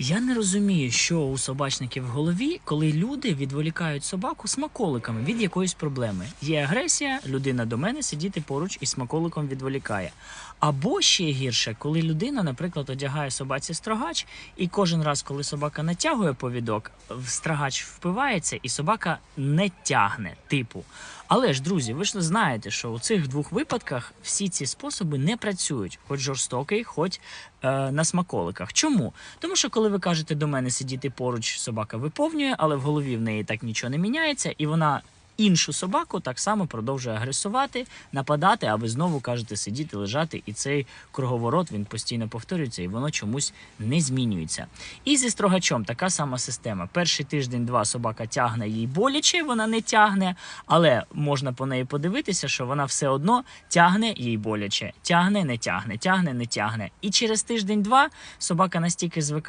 Я не розумію, що у собачників в голові, коли люди відволікають собаку смаколиками від якоїсь проблеми. Є агресія, людина до мене сидіти поруч і смаколиком відволікає. Або ще гірше, коли людина, наприклад, одягає собаці строгач, і кожен раз, коли собака натягує повідок, в строгач впивається, і собака не тягне, типу. Але ж, друзі, ви ж знаєте, що у цих двох випадках всі ці способи не працюють, хоч жорстокий, хоч е, на смаколиках. Чому? Тому що коли ви кажете до мене сидіти поруч, собака виповнює, але в голові в неї так нічого не міняється, і вона. Іншу собаку так само продовжує агресувати, нападати, а ви знову кажете сидіти, лежати, і цей круговорот він постійно повторюється, і воно чомусь не змінюється. І зі строгачом така сама система. Перший тиждень-два собака тягне їй боляче, вона не тягне, але можна по неї подивитися, що вона все одно тягне їй боляче, тягне, не тягне, тягне, не тягне. І через тиждень-два собака настільки звикає.